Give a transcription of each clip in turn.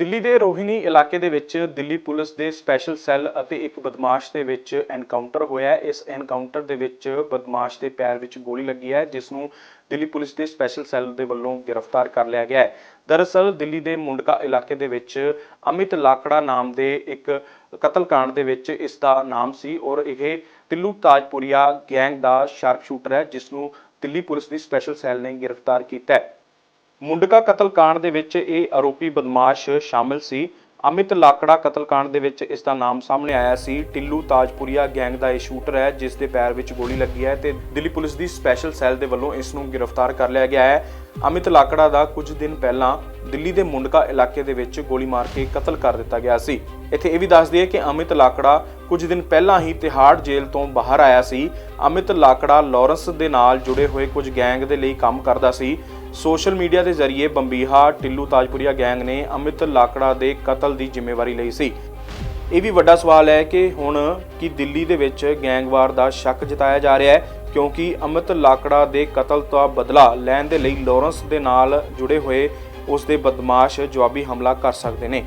ਦਿੱਲੀ ਦੇ ਰੋਹਿਣੀ ਇਲਾਕੇ ਦੇ ਵਿੱਚ ਦਿੱਲੀ ਪੁਲਿਸ ਦੇ ਸਪੈਸ਼ਲ ਸੈੱਲ ਅਤੇ ਇੱਕ ਬਦਮਾਸ਼ ਦੇ ਵਿੱਚ ਐਨਕਾਊਂਟਰ ਹੋਇਆ ਇਸ ਐਨਕਾਊਂਟਰ ਦੇ ਵਿੱਚ ਬਦਮਾਸ਼ ਦੇ ਪੈਰ ਵਿੱਚ ਗੋਲੀ ਲੱਗੀ ਹੈ, ਜਿਸ ਨੂੰ ਦਿੱਲੀ ਪੁਲਿਸ ਦੇ ਸਪੈਸ਼ਲ ਸੈੱਲ ਦੇ ਵੱਲੋਂ ਗ੍ਰਿਫਤਾਰ ਕਰ ਲਿਆ ਗਿਆ ਹੈ। ਦਰਅਸਲ, ਦਿੱਲੀ ਦੇ ਮੁੰਡਕਾ ਇਲਾਕੇ ਦੇ ਵਿੱਚ ਅਮਿਤ ਲਾਕੜਾ ਨਾਮ ਦੇ ਇੱਕ ਕਤਲकांड ਦੇ ਵਿੱਚ ਇਸ ਦਾ ਨਾਮ ਸੀ ਔਰ ਇਹ ਤਿੱਲੂ ਤਾਜਪੁਰੀਆ ਗੈਂਗ ਦਾ ਸ਼ਾਰਪ ਸ਼ੂਟਰ ਹੈ, ਜਿਸ ਨੂੰ ਦਿੱਲੀ ਪੁਲਿਸ ਦੀ ਸਪੈਸ਼ਲ ਸੈੱਲ ਨੇ ਗ੍ਰਿਫਤਾਰ ਕੀਤਾ ਹੈ। ਮੁੰਡਕਾ ਕਤਲकांड ਦੇ ਵਿੱਚ ਇਹ ਆਰੋਪੀ ਬਦਮਾਸ਼ ਸ਼ਾਮਿਲ ਸੀ। ਅਮਿਤ ਲਾਕੜਾ ਕਤਲकांड ਦੇ ਵਿੱਚ ਇਸ ਦਾ ਨਾਮ ਸਾਹਮਣੇ ਆਇਆ ਸੀ। ਟਿੱਲੂ ਤਾਜਪੁਰੀਆ ਗੈਂਗ ਦਾ ਇਹ ਸ਼ੂਟਰ ਹੈ, ਜਿਸ ਦੇ ਪੈਰ ਵਿੱਚ ਗੋਲੀ ਲੱਗੀ ਹੈ ਤੇ ਦਿੱਲੀ ਪੁਲਿਸ ਦੀ ਸਪੈਸ਼ਲ ਸੈੱਲ ਦੇ ਵੱਲੋਂ ਇਸ ਨੂੰ ਗ੍ਰਿਫਤਾਰ ਕਰ ਲਿਆ ਗਿਆ ਹੈ। ਅਮਿਤ ਲਾਕੜਾ ਦਾ ਕੁਝ ਦਿਨ ਪਹਿਲਾਂ ਦਿੱਲੀ ਦੇ ਮੁੰਡਕਾ ਇਲਾਕੇ ਦੇ ਵਿੱਚ ਗੋਲੀ ਮਾਰ ਕੇ ਕਤਲ ਕਰ ਦਿੱਤਾ ਗਿਆ ਸੀ। ਇੱਥੇ ਇਹ ਵੀ ਦੱਸ ਦਈਏ ਕਿ ਅਮਿਤ ਲਾਕੜਾ ਕੁਝ ਦਿਨ ਪਹਿਲਾਂ ਹੀ ਤਿਹਾੜ ਜੇਲ੍ਹ ਤੋਂ ਬਾਹਰ ਆਇਆ ਸੀ। ਅਮਿਤ ਲਾਕੜਾ ਲਾਰੈਂਸ ਦੇ ਨਾਲ ਜੁੜੇ ਹੋਏ ਕੁਝ ਗੈਂਗ ਦੇ ਲਈ ਕੰਮ ਕਰਦਾ ਸੀ। ਸੋਸ਼ਲ ਮੀਡੀਆ ਦੇ ਜ਼ਰੀਏ ਬੰਬੀਹਾ ਟਿੱਲੂ ਤਾਜਪੁਰੀਆ ਗੈਂਗ ਨੇ ਅਮਿਤ ਲਾਕੜਾ ਦੇ ਕਤਲ ਦੀ ਜ਼ਿੰਮੇਵਾਰੀ ਲਈ ਸੀ। ਇਹ ਵੀ ਵੱਡਾ ਸਵਾਲ ਹੈ ਕਿ ਹੁਣ ਕੀ ਦਿੱਲੀ ਦੇ ਵਿੱਚ ਗੈਂਗਵਾਰ ਦਾ ਸ਼ੱਕ ਜਤਾਇਆ ਜਾ ਰਿਹਾ ਹੈ, ਕਿਉਂਕਿ ਅਮਿਤ ਲਾਕੜਾ ਦੇ ਕਤਲ ਦਾ ਬਦਲਾ ਲੈਣ ਦੇ ਲਈ ਲਾਰੈਂਸ ਦੇ ਨਾਲ ਜੁੜੇ ਹੋਏ ਉਸ ਦੇ ਬਦਮਾਸ਼ ਜਵਾਬੀ ਹਮਲਾ ਕਰ ਸਕਦੇ ਨੇ।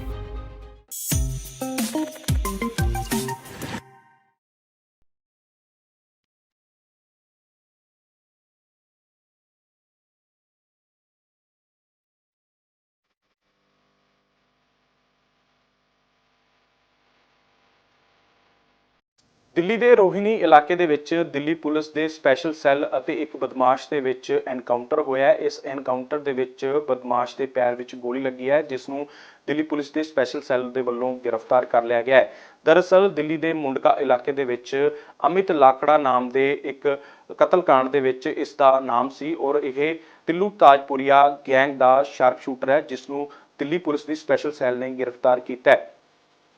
ਦਿੱਲੀ ਦੇ ਰੋਹਿਣੀ ਇਲਾਕੇ ਦੇ ਵਿੱਚ ਦਿੱਲੀ ਪੁਲਿਸ ਦੇ ਸਪੈਸ਼ਲ ਸੈੱਲ ਅਤੇ ਇੱਕ ਬਦਮਾਸ਼ ਦੇ ਵਿੱਚ ਐਨਕਾਊਂਟਰ ਹੋਇਆ ਹੈ। ਇਸ ਐਨਕਾਊਂਟਰ ਦੇ ਵਿੱਚ ਬਦਮਾਸ਼ ਦੇ ਪੈਰ ਵਿੱਚ ਗੋਲੀ ਲੱਗੀ ਹੈ, ਜਿਸ ਨੂੰ ਦਿੱਲੀ ਪੁਲਿਸ ਦੇ ਸਪੈਸ਼ਲ ਸੈੱਲ ਦੇ ਵੱਲੋਂ ਗ੍ਰਿਫਤਾਰ ਕਰ ਲਿਆ ਗਿਆ ਹੈ। ਦਰਅਸਲ, ਦਿੱਲੀ ਦੇ ਮੁੰਡਕਾ ਇਲਾਕੇ ਦੇ ਵਿੱਚ ਅਮਿਤ ਲਾਕੜਾ ਨਾਮ ਦੇ ਇੱਕ ਕਤਲकांड ਦੇ ਵਿੱਚ ਇਸ ਦਾ ਨਾਮ ਸੀ ਔਰ ਇਹ ਤਿੱਲੂ ਤਾਜਪੁਰੀਆ ਗੈਂਗ ਦਾ ਸ਼ਾਰਪ ਸ਼ੂਟਰ ਹੈ, ਜਿਸ ਨੂੰ ਦਿੱਲੀ ਪੁਲਿਸ ਦੀ ਸਪੈਸ਼ਲ ਸੈੱਲ ਨੇ ਗ੍ਰਿਫਤਾਰ ਕੀਤਾ ਹੈ।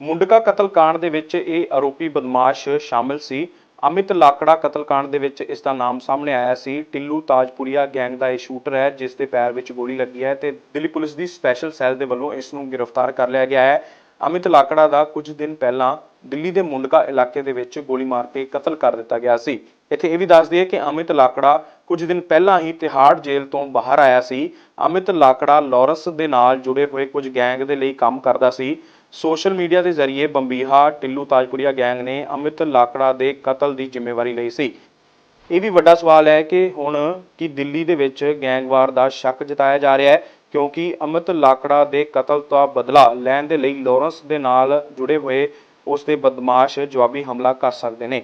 ਮੁੰਡਕਾ ਕਤਲकांड ਦੇ ਵਿੱਚ ਇਹ ਆਰੋਪੀ ਬਦਮਾਸ਼ ਸ਼ਾਮਿਲ ਸੀ। ਅਮਿਤ ਲਾਕੜਾ ਕਤਲकांड ਦੇ ਵਿੱਚ ਇਸ ਦਾ ਨਾਮ ਸਾਹਮਣੇ ਆਇਆ ਸੀ। ਟਿੱਲੂ ਤਾਜਪੁਰੀਆ ਗੈਂਗ ਦਾ ਇਹ ਸ਼ੂਟਰ ਹੈ, ਜਿਸ ਦੇ ਪੈਰ ਵਿੱਚ ਗੋਲੀ ਲੱਗੀ ਹੈ ਤੇ ਦਿੱਲੀ ਪੁਲਿਸ ਦੀ ਸਪੈਸ਼ਲ ਸੈੱਲ ਦੇ ਵੱਲੋਂ ਇਸ ਨੂੰ ਗ੍ਰਿਫਤਾਰ ਕਰ ਲਿਆ ਗਿਆ ਹੈ। ਅਮਿਤ ਲਾਕੜਾ ਦਾ ਕੁਝ ਦਿਨ ਪਹਿਲਾਂ ਦਿੱਲੀ ਦੇ ਮੁੰਡਕਾ ਇਲਾਕੇ ਦੇ ਵਿੱਚ ਗੋਲੀ ਮਾਰ ਕੇ ਕਤਲ ਕਰ ਦਿੱਤਾ ਗਿਆ ਸੀ। ਇੱਥੇ ਇਹ ਵੀ ਦੱਸ ਦਈਏ ਕਿ ਅਮਿਤ ਲਾਕੜਾ ਕੁਝ ਦਿਨ ਪਹਿਲਾਂ ਹੀ ਤਿਹਾੜ ਜੇਲ੍ਹ ਤੋਂ ਬਾਹਰ ਆਇਆ ਸੀ। ਅਮਿਤ ਲਾਕੜਾ ਲਾਰੈਂਸ ਦੇ ਨਾਲ ਜੁੜੇ ਹੋਏ ਕੁਝ ਗੈਂਗ ਦੇ ਲਈ ਕੰਮ ਕਰਦਾ ਸੀ। ਸੋਸ਼ਲ ਮੀਡੀਆ ਦੇ ਜ਼ਰੀਏ ਬੰਬੀਹਾ ਟਿੱਲੂ ਤਾਜਪੁਰੀਆ ਗੈਂਗ ਨੇ ਅਮਿਤ ਲਾਕੜਾ ਦੇ ਕਤਲ ਦੀ ਜ਼ਿੰਮੇਵਾਰੀ ਲਈ ਸੀ। ਇਹ ਵੀ ਵੱਡਾ ਸਵਾਲ ਹੈ ਕਿ ਹੁਣ ਕੀ ਦਿੱਲੀ ਦੇ ਵਿੱਚ ਗੈਂਗਵਾਰ ਦਾ ਸ਼ੱਕ ਜਤਾਇਆ ਜਾ ਰਿਹਾ ਹੈ? ਕਿਉਂਕਿ ਅਮਿਤ ਲਾਕੜਾ ਦੇ ਕਤਲ ਦਾ ਬਦਲਾ ਲੈਣ ਦੇ ਲਈ ਲਾਰੈਂਸ ਦੇ ਨਾਲ ਜੁੜੇ ਹੋਏ ਉਸ ਦੇ ਬਦਮਾਸ਼ ਜਵਾਬੀ ਹਮਲਾ ਕਰ ਸਕਦੇ ਨੇ।